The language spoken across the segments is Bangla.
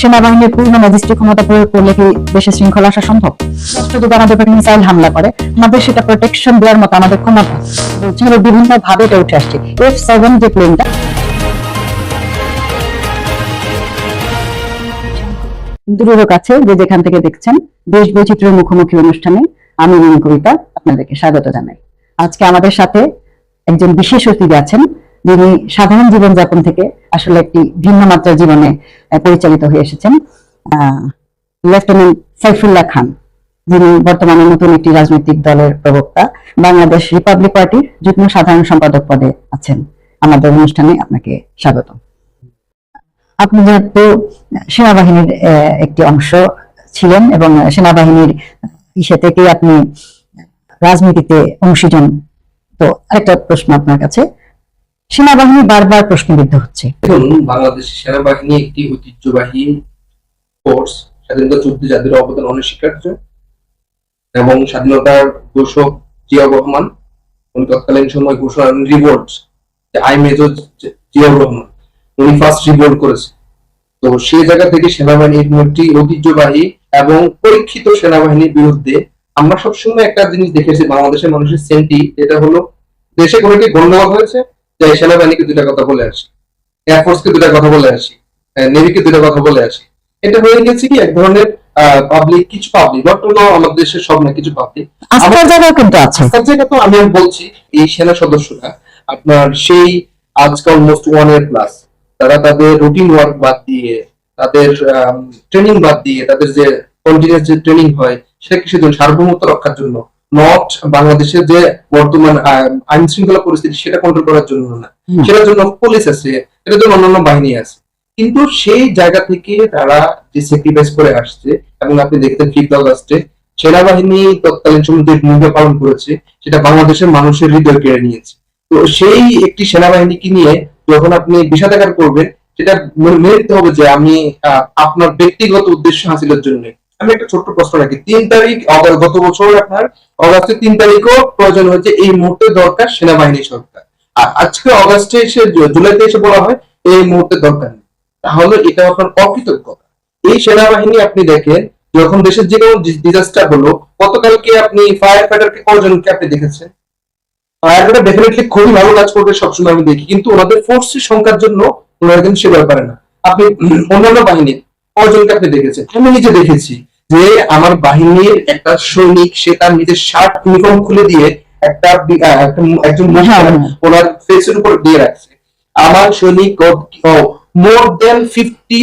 সেনাবাহিনীর পূর্ণ ম্যাজিস্ট্রেট ক্ষমতা প্রয়োগ করলে কি দেশে শৃঙ্খলা আসা সম্ভব? যদি আমাদের উপর মিসাইল হামলা করে। আমাদের সেটা প্রোটেকশন দেওয়ার মতো আমাদের ক্ষমতা বিভিন্ন ভাবে এটা উঠে আসছে। এফ সেভেন যে প্লেনটা দূরের কাছে যে যেখান থেকে দেখছেন দেশ বৈচিত্র্যের মুখোমুখি অনুষ্ঠানে আমি রিমি কবিতা আপনাদেরকে স্বাগত জানাই। আজকে আমাদের সাথে একজন বিশেষ অতিথি আছেন যিনি সাধারণ জীবনযাপন থেকে আসলে একটি ভিন্ন মাত্রার জীবনে পরিচালিত হয়ে এসেছেন লেফটেন্যান্ট সাইফুল্লাহ খান, যিনি বর্তমানে নতুন একটি রাজনৈতিক দলের প্রবক্তা, বাংলাদেশ রিপাবলিক পার্টির যুগ্ম সাধারণ সম্পাদক পদে আছেন। আমাদের অনুষ্ঠানে আপনাকে স্বাগত। আপনি যেহেতু সেনাবাহিনীর একটি অংশ ছিলেন এবং সেনাবাহিনীর ইসে থেকেই আপনি রাজনীতিতে অংশীজন, তো আরেকটা প্রশ্ন আপনার কাছে সেনাবাহিনী বারবার প্রশ্নবিদ্ধ হচ্ছে। দেখুন বাংলাদেশ সেনাবাহিনী একটি ঐতিহ্যবাহী ফোর্স স্বাধীনতা যুদ্ধে যাদের অবদান অনস্বীকার্য, এবং স্বাধীনতার ঘোষক জিয়াউর রহমান, উনি তৎকালীন সময় ঘোষণা revolt I major Ziaur Rahman, উনি ফার্স্ট রিভোল্ট করেছে তো সেই জায়গা থেকে সেনাবাহিনীর একটি ঐতিহ্যবাহী এবং পরীক্ষিত সেনাবাহিনীর বিরুদ্ধে আমরা সবসময় একটা জিনিস দেখেছি, বাংলাদেশের মানুষের সেন্টি যেটা হলো, দেশে কোনো একটি হয়েছে যে সেনাবাহিনীকে দুটা কথা বলে আসি এয়ারফোর্সকে দুটা কথা বলে আসি নেভিকে দুটা কথা বলে আসি এটা হয়ে গেছে কি এক ধরনের পাবলিক কিছু পাবলিক নট হলো আমাদের দেশের সব না কিছু পাবলিক আস্থার জায়গাও কিন্তু আছে। আজকাল জায়গা তো আমি বলছি এই সেনা সদস্যরা আপনার সেই আজকে অলমোস্ট ওয়ান ইয়ার প্লাস তারা তাদের রুটিন ওয়ার্ক বাদ দিয়ে তাদের ট্রেনিং বাদ দিয়ে তাদের যে কন্টিনিউয়াস যে ট্রেনিং হয় সেটা কিসের জন্য সার্বভৌমত্ব রক্ষার জন্য নট বাংলাদেশের যে বর্তমান আইন শৃঙ্খলা পরিস্থিতি সেটা কন্ট্রোল করার জন্য না। সেটার জন্য পুলিশ আছে এটার জন্য অন্যান্য বাহিনী আছে। কিন্তু সেই জায়গা থেকে তারা যে স্যাক্রিফাইস করে আসছে এবং আপনি দেখতেন ফিফথ অগস্টে সেনাবাহিনী তৎকালীন সময় যে ভূমিকা পালন করেছে সেটা বাংলাদেশের মানুষের হৃদয় কেড়ে নিয়েছে। তো সেই একটি সেনাবাহিনীকে নিয়ে যখন আপনি বিষাদাকার করবেন সেটা মেনে নিতে হবে যে আমি আপনার ব্যক্তিগত উদ্দেশ্য হাসিলের জন্য। আমি একটা ছোট্ট প্রশ্ন রাখি। তিন তারিখ গত বছর আপনার অগাস্টের তিন তারিখও প্রয়োজন হয়েছে এই মুহূর্তে দরকার সেনাবাহিনী সরকার। আর আজকে অগাস্টে এসে জুলাইতে এসে বলা হয় এই মুহূর্তে দরকার নেই। তাহলে এটা আপনার অকৃতজ্ঞতা এই সেনাবাহিনী আপনি দেখেন, যখন দেশের যে কোনো ডিজাস্টার হলো, গতকালকে আপনি ফায়ার ফাইটারকে কজনকে আপনি দেখেছেন? ফায়ার ফাইটার ডেফিনেটলি খুবই ভালো কাজ করবে, সবসময় আমি দেখি, কিন্তু ওনাদের ফোর্সের সংখ্যার জন্য ওনারা কিন্তু সেভাবে পারে না। আপনি অন্যান্য বাহিনীর কজনকে আপনি দেখেছেন? আমি নিজে দেখেছি। যে আমার বাহিনীর একটা সৈনিক সে তার নিজের শার্ট ইউনিফর্ম খুলে দিয়ে একটা একজন মহিলা হ্যাঁ, হ্যাঁ। ওনার ফেসের উপর দিয়ে রাখছে। আমার সৈনিক মোর দেন ফিফটি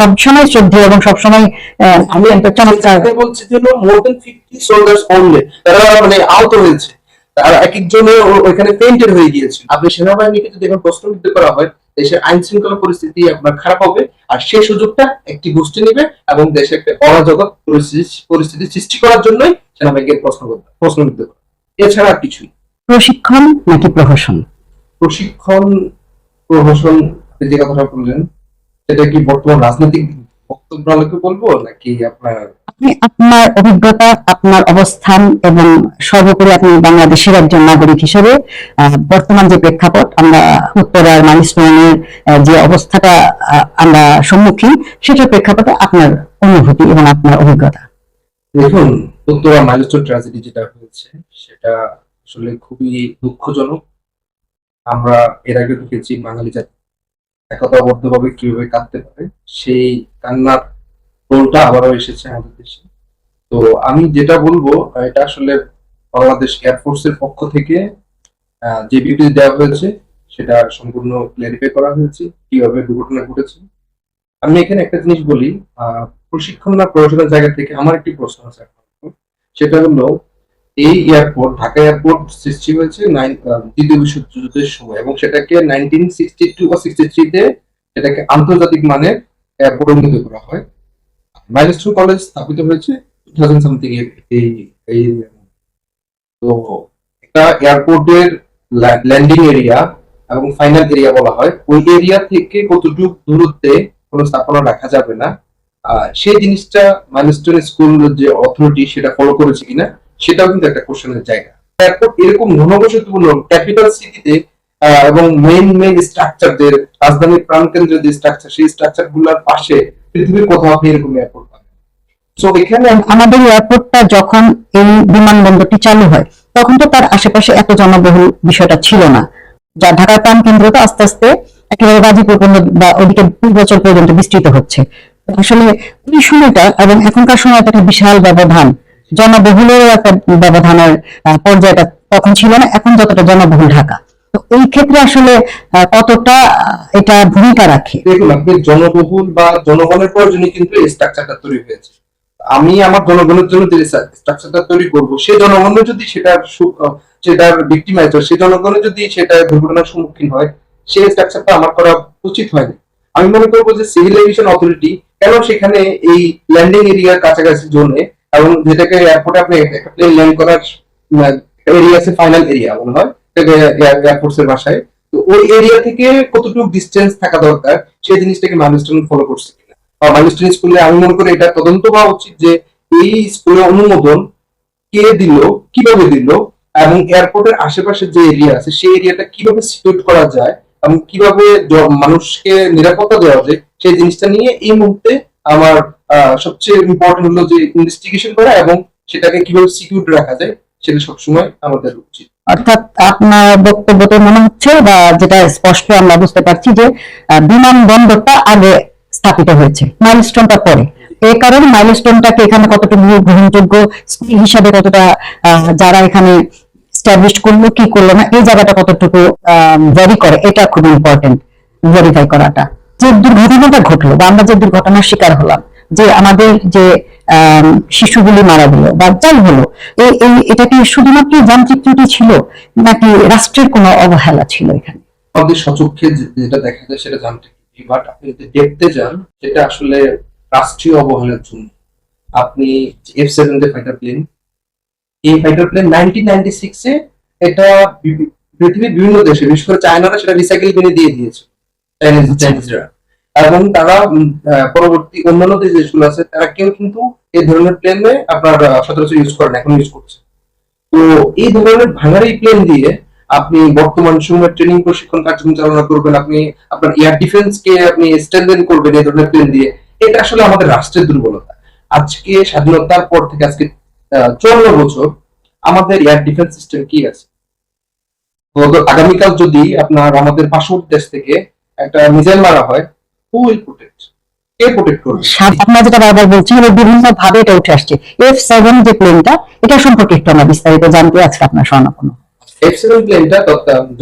সবসময় শ্রদ্ধেয় এবং সবসময় আহ, আমি একটা চমৎকার চমৎকার বলছি যে more than fifty soldiers only তারা মানে আহত হয়েছে। আর এক একজনের ওইখানে পেইন্টেড হয়ে গিয়েছে। আপনি সেনাবাহিনীকে যদি এখন প্রশ্নবিদ্ধ করা হয় দেশের আইন শৃঙ্খলা পরিস্থিতি আপনার খারাপ হবে আর সেই সুযোগটা একটি গোষ্ঠী নেবে এবং দেশে একটা অরাজক পরিস্থিতি পরিস্থিতি সৃষ্টি করার জন্যই সেনাবাহিনীকে প্রশ্ন করবে। প্রশ্ন করা এছাড়া কিছুই। প্রশিক্ষণ নাকি প্রহসন? প্রশিক্ষণ প্রহসন যে কথাটা বললেন সেটা কি বর্তমান রাজনৈতিক বক্তব্য আলোকে বলব নাকি আপনার? আপনি আপনার অভিজ্ঞতা আপনার অবস্থান এবং সর্বোপরি আপনি বাংলাদেশের একজন নাগরিক হিসেবে বর্তমান যে প্রেক্ষাপট আমরা উত্তরার মাইলস্টোনের যে অবস্থাটা আমরা সম্মুখীন সেটার প্রেক্ষাপটে আপনার অনুভূতি এবং আপনার অভিজ্ঞতা। দেখুন উত্তরা মাইলস্টোন ট্র্যাজেডি যেটা হয়েছে সেটা আসলে খুবই দুঃখজনক। আমরা এর আগে দেখেছি বাঙালি জাতি একতাবদ্ধভাবে কীভাবে কাঁদতে পারে, সেই কান্নার রোলটা আবারও এসেছে আমাদের দেশে। তো আমি যেটা বলব এটা আসলে বাংলাদেশ এয়ারফোর্সের পক্ষ থেকে যে বিবৃতি দেওয়া হয়েছে, সেটা সম্পূর্ণ ক্লিয়ারিফাই করা হয়েছে, কীভাবে দুর্ঘটনা ঘটেছে। আমি এখানে একটা জিনিস বলি প্রশিক্ষণ না প্রয়োজনের জায়গা থেকে আমার একটি প্রশ্ন আছে সেটা হলো এই এয়ারপোর্ট ঢাকা এয়ারপোর্ট সৃষ্টি হয়েছে নাইন দ্বিতীয় বিশ্বযুদ্ধের সময় এবং সেটাকে নাইনটিন সিক্সটি টু বা সিক্সটি থ্রিতে এটাকে আন্তর্জাতিক মানের এয়ারপোর্ট উন্নীত করা হয়। মাইলস্টোন কলেজ স্থাপিত হয়েছে টু থাউজেন্ড সামথিং এই এই, তো একটা এয়ারপোর্টের ল্যান্ডিং এরিয়া এবং ফাইনাল এরিয়া বলা হয়। ওই এরিয়া থেকে কতটুকু দূরত্বে কোনো স্থাপনা রাখা যাবে না। সেই জিনিসটা মাইলস্টোন স্কুল যে অথরিটি সেটা ফলো করেছে কিনা সেটাও কিন্তু একটা কোশ্চেনের জায়গা। এরকম ঘনবসতিপূর্ণ ক্যাপিটাল সিটিতে এবং মেইন মেইন স্ট্রাকচার যে রাজধানীর প্রাণকেন্দ্রের যে স্ট্রাকচার সেই স্ট্রাকচারগুলোর পাশে পৃথিবীর কোথাও আপনি এরকম এয়ারপোর্ট পাবেন। সো এখানে আমাদের এয়ারপোর্টটা যখন এই বিমানবন্দরটি চালু হয়, তখন তো তার আশেপাশে এত জনবহুল বিষয়টা ছিল না। যা ঢাকার প্রাণ কেন্দ্রটা আস্তে আস্তে একেবারে গাজীপুর পর্যন্ত বা ওদিকে পূর্বাচল পর্যন্ত বিস্তৃত হচ্ছে। আসলে ওই সময়টা এবং এখনকার সময়টা একটা বিশাল ব্যবধান। জনবহুলেরও একটা ব্যবধানের পর্যায়টা তখন ছিল না এখন যতটা জনবহুল ঢাকা। তো এই ক্ষেত্রে আসলে কতটা এটা ভূমিকা রাখে? দেখুন আপনি জনবহুল বা জনগণের প্রয়োজনে কিন্তু স্ট্রাকচারটা তৈরি হয়েছে। আমি আমার জনগণের জন্য স্ট্রাকচারটা তৈরি করব সেই জনগণের যদি সু- আহ, সেটার ভিক্টিমাইজ হয় সেই জনগণের যদি সেটা দুর্ঘটনার সম্মুখীন হয় সেই স্ট্রাকচারটা আমার করা উচিত হয়নি। আমি মনে করব যে সিভিল এভিয়েশন অথরিটি কেন সেখানে এই ল্যান্ডিং এরিয়ার কাছাকাছি জোনে এবং যেটাকে এয়ারপোর্টে আপনি একটা প্লেন ল্যান্ড করার এরিয়া আছে ফাইনাল এরিয়া মনে হয় এয়ারফোর্স এর ভাষায় তো ওই এরিয়া থেকে কতটুকু ডিস্টেন্স থাকা দরকার, সেই জিনিসটাকে মাইলস্টোন ফলো করছে কিনা? মাইলস্টোন স্কুলে আমি মনে করি এটা তদন্ত হওয়া উচিত যে এই স্কুলের অনুমোদন কে দিল, কীভাবে দিল, এবং এয়ারপোর্টের আশেপাশে যে এরিয়া আছে, সেই এরিয়াটা কীভাবে সিকিউর করা যায়, এবং কীভাবে মানুষকে নিরাপত্তা দেওয়া যায়, সেই জিনিসটা নিয়ে এই মুহূর্তে আমার সবচেয়ে ইম্পর্টেন্ট হলো যে ইনভেস্টিগেশন করা এবং সেটাকে কীভাবে সিকিউর রাখা যায় সেটা সবসময় আমাদের উচিত। অর্থাৎ আপনার বক্তব্যতে মনে হচ্ছে বা যেটা স্পষ্ট আমরা বুঝতে পারছি যে আহ, বিমানবন্দরটা আগে স্থাপিত হয়েছে মাইলস্টোনটা পরে। এই কারণে মাইলস্টোনটাকে এখানে কতটুকু গ্রহণযোগ্য স্কুল হিসাবে কতটা যারা এখানে স্টাবলিশ করল কি করল না এই জায়গাটা কতটুকু ভ্যারি করে এটা খুব ইম্পর্টেন্ট ভেরিফাই করাটা। যে দুর্ঘটনাটা ঘটলো বা আমরা যে দুর্ঘটনার শিকার হলাম যে আমাদের যে শিশুগুলি মারা গেল বা যাই হলো এই এটা কি শুধুমাত্র যান্ত্রিক ত্রুটি ছিল নাকি রাষ্ট্রের কোনো অবহেলা ছিল এখানে? আমাদের সচক্ষে যেটা দেখা যায় সেটা জানতে বাট আপনি যদি দেখতে যান সেটা আসলে রাষ্ট্রীয় অবহেলার জন্য। আপনি এফ সেভেন যে ফাইটার প্লেন এই ফাইটার প্লেন নাইনটিন নাইনটি সিক্সে এটা পৃথিবীর বিভিন্ন দেশে বিশেষ করে চায়নারা সেটা রিসাইকেল কিনে দিয়ে দিয়েছে। চাইনিজ চাইনিজরা এবং তারা পরবর্তী অন্যান্য যে দেশগুলো আছে, তারা কেউ কিন্তু এই ধরনের প্লেনে আপনার সচরাচর ইউজ করেন এখন ইউজ করছে। তো এই ধরনের ভাঙারি প্লেন দিয়ে আপনি বর্তমান সময়ের ট্রেনিং প্রশিক্ষণ কার্যক্রম চালনা করবেন, আপনি আপনার এয়ার ডিফেন্স কে আপনি স্ট্রেনদেন করবেন এই ধরনের প্লেন দিয়ে, এটা আসলে আমাদের রাষ্ট্রের দুর্বলতা। আজকে স্বাধীনতার পর থেকে আজকে চুয়ান্ন বছর আমাদের এয়ার ডিফেন্স সিস্টেম কি আছে? আগামীকাল যদি আপনার আমাদের পার্শ্ববর্তী দেশ থেকে একটা মিসাইল মারা হয় হু উইল প্রোটেক্ট কে প্রোটেক্ট করবে আপনারা যেটা বারবার বলছেন এর বিভিন্ন ভাবে এটা উঠে আসছে। এফ সেভেন যে প্লেনটা এটা সম্পর্কে একটু আমরা বিস্তারিত জানতে আজকে আপনার এফ সেভেন প্লেনটা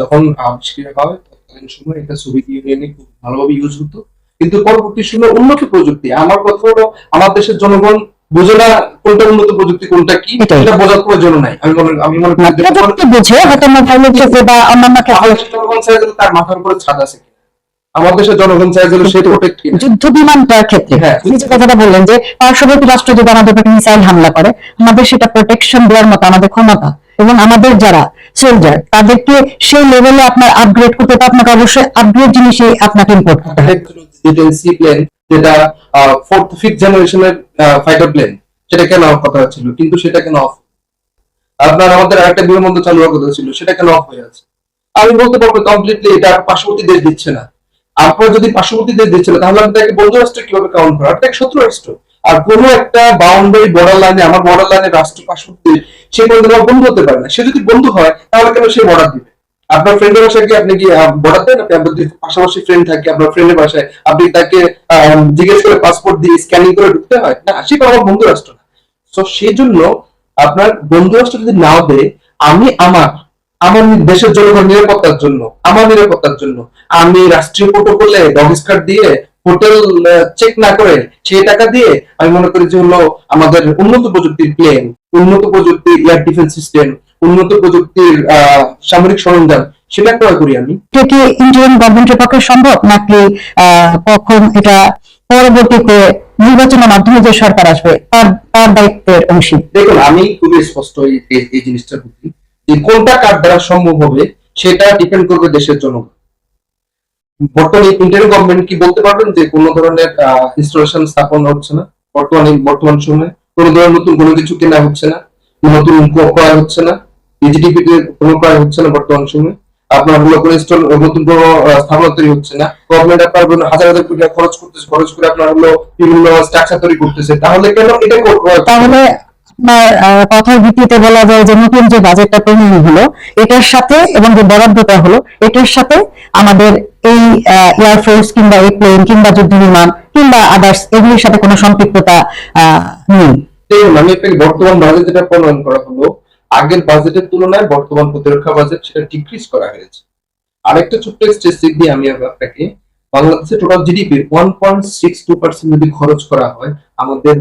যখন আবিষ্কৃত হয় তৎকালীন সময় এটা সোভিয়েত ইউনিয়নে খুব ভালোভাবে ইউজ হতো। কিন্তু পরবর্তী সময় উন্নত প্রযুক্তি আমার কথা হলো আমার দেশের জনগণ বোঝে না কোনটা উন্নত প্রযুক্তি কোনটা কি। এটা বোঝার প্রয়োজন নাই। আমি মনে আমি মনে করি বুঝে হয়তো মোবাইলের ক্ষেত্রে বা অন্যান্য ক্ষেত্রে তার মাথার উপরে ছাদ আছে আমার দেশের জনগণ চাই সে প্রোটেক্ট যুদ্ধ বিমানটার ক্ষেত্রে। হ্যাঁ। আপনি যে কথাটা বললেন যে পার্শ্ববর্তী রাষ্ট্র যদি আমাদের মিসাইল হামলা করে আমাদের সেটা প্রোটেকশন দেওয়ার মতো আমাদের ক্ষমতা। এবং আমাদের যারা সোলজার তাদেরকে সেই লেভেলে আপনার আপগ্রেড করতে তো আপনাকে অবশ্যই আপগ্রেড জিনিসই আপনাকে ইম্পোর্ট করতে হবে। সি প্লেন যেটা ফোর্থ ফিফথ জেনারেশনের ফাইটার প্লেন সেটা কেন অফ কথা ছিল কিন্তু সেটা কেন অফ আপনার আমাদের আরেকটা বিমানবন্দর চালু হওয়ার কথা ছিল সেটা কেন অফ হয়ে আছে? আমি বলতে পারব কমপ্লিটলি এটা পার্শ্ববর্তী দেশ দিচ্ছে না। আপনার যদি পার্শ্ববর্তী দেশ দিচ্ছে না তাহলে আমি তাকে বন্ধু রাষ্ট্র কীভাবে কাউন্ট করা? একটা শত্রু রাষ্ট্র। আর কোনো একটা বাউন্ডারি বর্ডার লাইনে আমার বর্ডার লাইনে রাষ্ট্র পার্শ্ববর্তী সে কোনো আমার বন্ধু হতে পারে না। সে যদি বন্ধু হয়, তাহলে কেন সে বর্ডার দিবে? আপনার ফ্রেন্ডের বাসায় কি আপনি কি বর্ডার দেন? আপনি আপনার পাশাপাশি ফ্রেন্ড থাকে, আপনার ফ্রেন্ডের বাসায়, আপনি তাকে জিজ্ঞেস করে পাসপোর্ট দিয়ে স্ক্যানিং করে ঢুকতে হয়? না, সে আমার বন্ধু রাষ্ট্র না? তো সেই জন্য আপনার বন্ধু রাষ্ট্র যদি নাও দেয়, আমি আমার আমার দেশের জনগণ নিরাপত্তার জন্য আমার নিরাপত্তার জন্য। আমি রাষ্ট্রীয় প্রোটোকলে ডগ স্কার দিয়ে হোটেল চেক না করে সেই টাকা দিয়ে আমি মনে করি যে হলো আমাদের উন্নত প্রযুক্তির প্লেন উন্নত প্রযুক্তির এয়ার ডিফেন্স সিস্টেম উন্নত প্রযুক্তির সামরিক সরঞ্জাম সেটা ক্রয় করি আমি। এটা কি ইন্ডিয়ান গভর্নমেন্টের পক্ষে সম্ভব? নাকি আহ, কখন এটা পরবর্তীতে নির্বাচনের মাধ্যমে যে সরকার আসবে তার তার দায়িত্বের অংশী? দেখুন আমি খুবই স্পষ্ট এই জিনিসটার প্রতি। যে কোনটা কার দ্বারা সম্ভব হবে, সেটা ডিপেন্ড করবে দেশের জনগণ। বর্তমানে ইন্ডিয়ান গভর্নমেন্ট কি বলতে পারবেন যে কোনো ধরনের ইনস্টলেশন স্থাপন হচ্ছে না? বর্তমানে, বর্তমান সময়ে কোনো ধরনের নতুন কোনো কিছু কেনা হচ্ছে না, নতুন ক্রয় হচ্ছে না বিজিডিপি কোনো ক্রয় হচ্ছে না বর্তমান সময়ে। আপনার হলো কোনো নতুন কোনো তৈরি হচ্ছে না। গভর্নমেন্ট আপনার হাজার হাজার কোটি খরচ করতেছে, খরচ করে আপনার হলো বিভিন্ন স্ট্রাকচার তৈরি করতেছে। তাহলে কেন এটা তাহলে কথার ভিত্তিতে বলা যায় যে নতুন যে বাজেটটা প্রণয়ন হলো, এটার সাথে এবং যে বরাদ্দটা হলো, এটার সাথে আমাদের এই এয়ারফোর্স কিংবা এই প্লেন কিংবা যুদ্ধ বিমান কিংবা আদার্স এগুলির সাথে কোনো সম্পৃক্ততা নেই। দেখুন বর্তমান বাজেট যেটা প্রণয়ন করা হলো, আগের বাজেটের তুলনায় বর্তমান প্রতিরক্ষা বাজেট সেটা ডিক্রিজ করা হয়েছে। আরেকটা ছোট্ট স্টেটিস্টিক দিয়ে আমি আপনাকে বাংলাদেশের টোটাল জিডিপির one point six two percent যদি খরচ করা হয়, আমাদের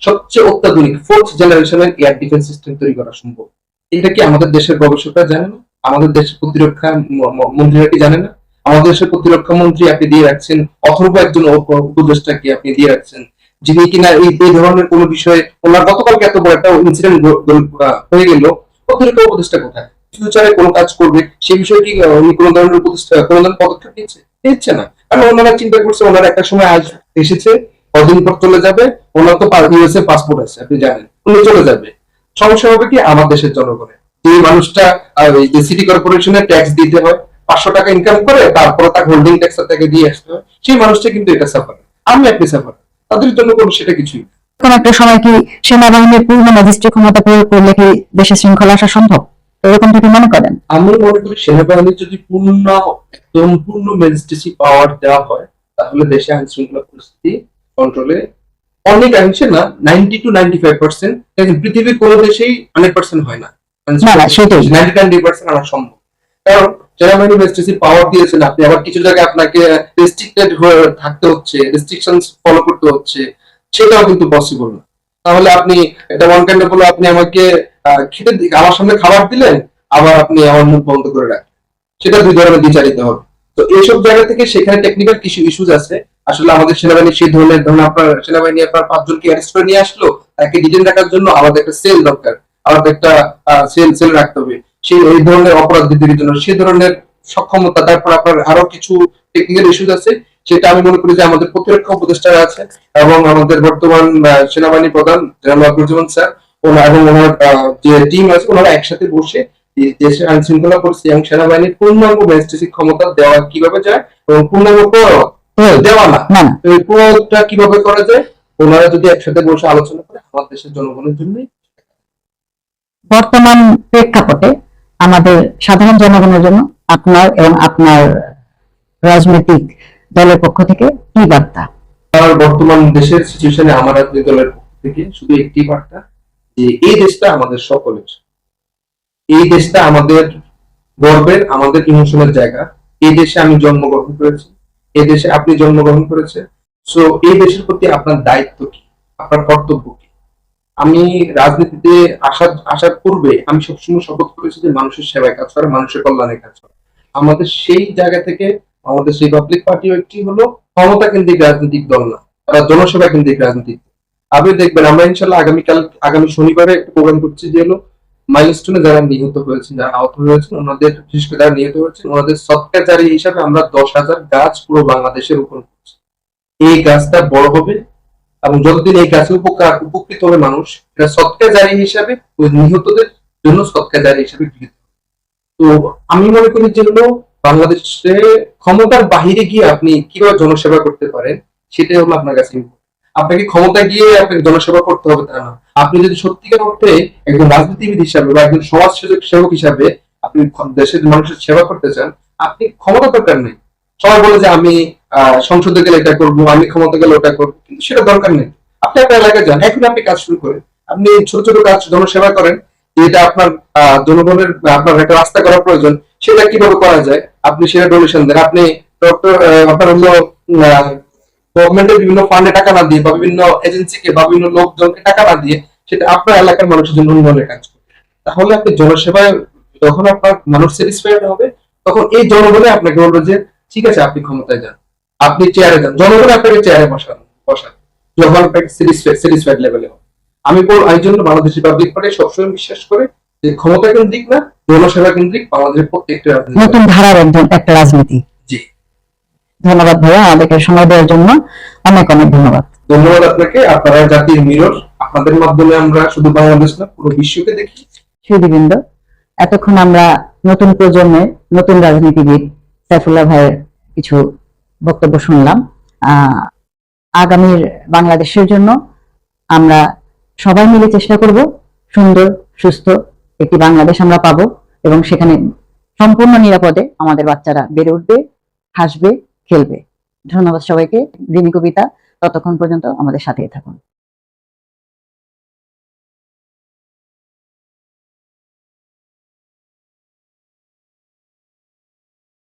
সবচেয়ে অত্যাধুনিক ফোর্থ জেনারেশনের এয়ার ডিফেন্স সিস্টেম তৈরি করা সম্ভব। এটা কি আমাদের দেশের গবেষকরা জানে না আমাদের দেশের প্রতিরক্ষা মন্ত্রীরা কি জানে না আমাদের দেশের প্রতিরক্ষা মন্ত্রী আপনি দিয়ে রাখছেন অথর্ব একজন উপ- উপদেষ্টাকে আপনি দিয়ে রাখছেন? যিনি কিনা এই এই ধরনের কোনো বিষয়ে ওনার গতকালকে এত বড় একটা ইনসিডেন্ট হয়ে গেল প্রতিরক্ষা উপদেষ্টা কোথায়? ফিউচারে কোনো কাজ করবে সেই বিষয়ে কি উনি কোনো ধরনের উপদেষ্টা, কোনো ধরনের পদক্ষেপ নিচ্ছে? নিচ্ছে না। কারণ ওনারা চিন্তা করছে, ওনারা একটা সময় আজ এসেছে কদিন পর চলে যাবে? ওনার তো ইউএসএ পাসপোর্ট আছে আপনি জানেন। উনি চলে যাবে। সমস্যা হবে কি? আমার দেশের জনগণের। যে মানুষটা যে সিটি কর্পোরেশনের ট্যাক্স দিতে হয় পাঁচশো টাকা ইনকাম করে তারপরে তাকে হোল্ডিং ট্যাক্স তাকে দিয়ে আসতে হয়। সেই মানুষটা কিন্তু এটা সাফার আমি আপনি সাফার তাদের জন্য কোনো সেটা কিছুই কোন একটা সময় কি সেনাবাহিনীর পূর্ণ ম্যাজিস্ট্রেট ক্ষমতা প্রয়োগ করলে কি দেশে শৃঙ্খলা আসা সম্ভব? এরকম কি মনে করেন? আমি মনে করি সেনাবাহিনীর যদি পূর্ণ একদম পূর্ণ ম্যাজিস্ট্রেসি পাওয়ার দেওয়া হয় তাহলে দেশে আইন শৃঙ্খলা পরিস্থিতি কন্ট্রোলে অনেক অংশে না ninety to ninety five percent পৃথিবীর কোনো দেশেই হান্ড্রেড পার্সেন্ট হয় না। নাইনটি নাইনটি পার্সেন্ট আনা সম্ভব। কারণ সেনাবাহিনী ম্যাজিস্ট্রেসি পাওয়ার দিয়েছেন আপনি আবার কিছু জায়গায় আপনাকে রেস্ট্রিক্টেড হয়ে থাকতে হচ্ছে রেস্ট্রিকশন ফলো করতে হচ্ছে সেটাও কিন্তু পসিবল না। তাহলে আপনি এটা ওয়ান কাইন্ড বলে আপনি আমাকে খেতে আমার সামনে খাবার দিলেন আবার আপনি আমার মুখ বন্ধ করে রাখেন সেটা দুই ধরনের বিচারিত হবে। তো এইসব জায়গা থেকে সেখানে টেকনিক্যাল কিছু ইস্যুজ আছে আসলে আমাদের সেনাবাহিনী, সেই ধরনের ধরুন আপনার সেনাবাহিনী আপনার পাঁচজনকে অ্যারেস্ট করে নিয়ে আসলো তাকে ডিটেন রাখার জন্য আমাদের একটা সেল দরকার আমাদের একটা সেল সেল রাখতে হবে সেই, এই ধরনের অপরাধ বৃদ্ধির জন্য, সেই ধরনের সক্ষমতা, তারপর আপনার আরও কিছু টেকনিক্যাল ইস্যুজ আছে, সেটা আমি মনে করি যে আমাদের প্রতিরক্ষা উপদেষ্টারা আছে, এবং আমাদের বর্তমান সেনাবাহিনী প্রধান জেনারেল আবদুজ্জামান স্যার ওনার এবং ওনার যে টিম আছে, ওনারা একসাথে বসে দেশের আইন শৃঙ্খলা পরিস্থিতি এবং সেনাবাহিনীর পূর্ণাঙ্গ ম্যাজিস্ট্রেসি ক্ষমতা দেওয়া কীভাবে যায়, এবং পূর্ণাঙ্গ। দেওয়া না। না প্রয়োগটা কীভাবে করা যায়? ওনারা যদি একসাথে বসে আলোচনা করে আমার দেশের জনগণের জন্যই। বর্তমান প্রেক্ষাপটে আমাদের সাধারণ জনগণের জন্য আপনার এবং আপনার রাজনৈতিক দলের পক্ষ থেকে কি বার্তা? আর বর্তমান দেশের সিচুয়েশনে আমার রাজনৈতিক দলের পক্ষ থেকে শুধু একটি বার্তা যে এই দেশটা আমাদের সকলের। এই দেশটা আমাদের গর্বের আমাদের ইমোশনের জায়গা। এই দেশে আমি জন্মগ্রহণ করেছি। এই দেশে আপনি জন্মগ্রহণ করেছেন। সো এই দেশের প্রতি আপনার দায়িত্ব কি? আপনার কর্তব্য কি? আমি রাজনীতিতে আসার আসার পূর্বে আমি সবসময় শপথ করেছি যে মানুষের সেবায় কাজ করা, মানুষের কল্যাণে কাজ করা। আমাদের সেই জায়গা থেকে আমাদের সেই পাবলিক পার্টিও একটি হলো ক্ষমতা কেন্দ্রিক রাজনৈতিক দল না, তারা জনসেবা কেন্দ্রিক রাজনীতি। আপনি দেখবেন, আমরা ইনশাল্লাহ আগামীকাল, আগামী শনিবারে একটা প্রোগ্রাম করছি যে হলো মাইলস্টোনে যারা নিহত হয়েছেন, যারা আহত হয়েছেন, ওনাদের, বিশেষ করে যারা নিহত হয়েছেন, ওনাদের সৎকারী হিসাবে আমরা দশ হাজার গাছ পুরো বাংলাদেশে রোপণ করছি এই গাছটা বড় হবে এবং যতদিন এই গাছে উপকার, উপকৃত হবে মানুষ, এটা সৎকারী হিসাবে ওই নিহতদের জন্য সৎকারী হিসাবে গৃহীত তো আমি মনে করি যে হলো বাংলাদেশে ক্ষমতার বাহিরে গিয়ে আপনি কীভাবে জনসেবা করতে পারেন, সেটাই হলো আপনার কাছে। আপনাকে ক্ষমতা গিয়ে আপনাকে জনসেবা করতে হবে তা না। আপনি যদি সত্যিকার অর্থে একজন রাজনীতিবিদ হিসাবে বা একজন সমাজ সেবক হিসাবে আপনি দেশের মানুষের সেবা করতে চান, আপনি ক্ষমতা দরকার নেই। সবাই বলে যে আমি সংসদে গেলে এটা করব, আমি ক্ষমতা গেলে ওটা করব, কিন্তু সেটা দরকার নেই। আপনি আপনার এলাকায় যান, এখন আপনি কাজ শুরু করেন। আপনি ছোট ছোট কাজ, জনসেবা করেন যেটা আপনার জনগণের, আপনার একটা রাস্তা করা প্রয়োজন, সেটা কীভাবে করা যায়? আপনি সেটা ডোনেশন দেন। আপনি ডক্টর আপনার হলো গভর্নমেন্টের বিভিন্ন ফান্ডে টাকা না দিয়ে বা বিভিন্ন এজেন্সিকে বা বিভিন্ন লোকজনকে টাকা না দিয়ে সেটা আপনার এলাকার মানুষের জন্য উন্নয়নের কাজ করবে তাহলে আপনি জনসেবায় যখন আপনার মানুষ স্যাটিসফাইড হবে, তখন এই জনগণে আপনাকে বলবে যে, ঠিক আছে, আপনি ক্ষমতায় যান। আপনি চেয়ারে যান। জনগণ আপনাকে চেয়ারে বসান বসান। যখন স্যাটিসফাইড লেভেলে হবে। আমি বল এই জন্য বাংলাদেশের পাবলিক পার্টি সবসময় বিশ্বাস করে যে ক্ষমতা কেন্দ্রিক না, জনসেবা কেন্দ্রিক বাংলাদেশের প্রত্যেকটা নতুন একজন একটা রাজনীতি। ধন্যবাদ ভাইয়া আমাদেরকে সময় দেওয়ার জন্য অনেক অনেক ধন্যবাদ। ধন্যবাদ আপনাকে আপনারা জাতির মিরর আপনাদের মাধ্যমে আমরা শুধু বাংলাদেশ না পুরো বিশ্বকে দেখি। সুদীবৃন্দ এতক্ষণ আমরা নতুন প্রজন্মের নতুন রাজনীতিবিদ সাইফুল্লাহ ভাইয়ের কিছু বক্তব্য শুনলাম। আহ, আগামীর বাংলাদেশের জন্য আমরা সবাই মিলে চেষ্টা করব সুন্দর সুস্থ একটি বাংলাদেশ আমরা পাবো এবং সেখানে সম্পূর্ণ নিরাপদে আমাদের বাচ্চারা বেড়ে উঠবে হাসবে খেলবে। ধন্যবাদ সবাইকে। দিনী কবিতা ততক্ষণ পর্যন্ত আমাদের সাথেই থাকুন।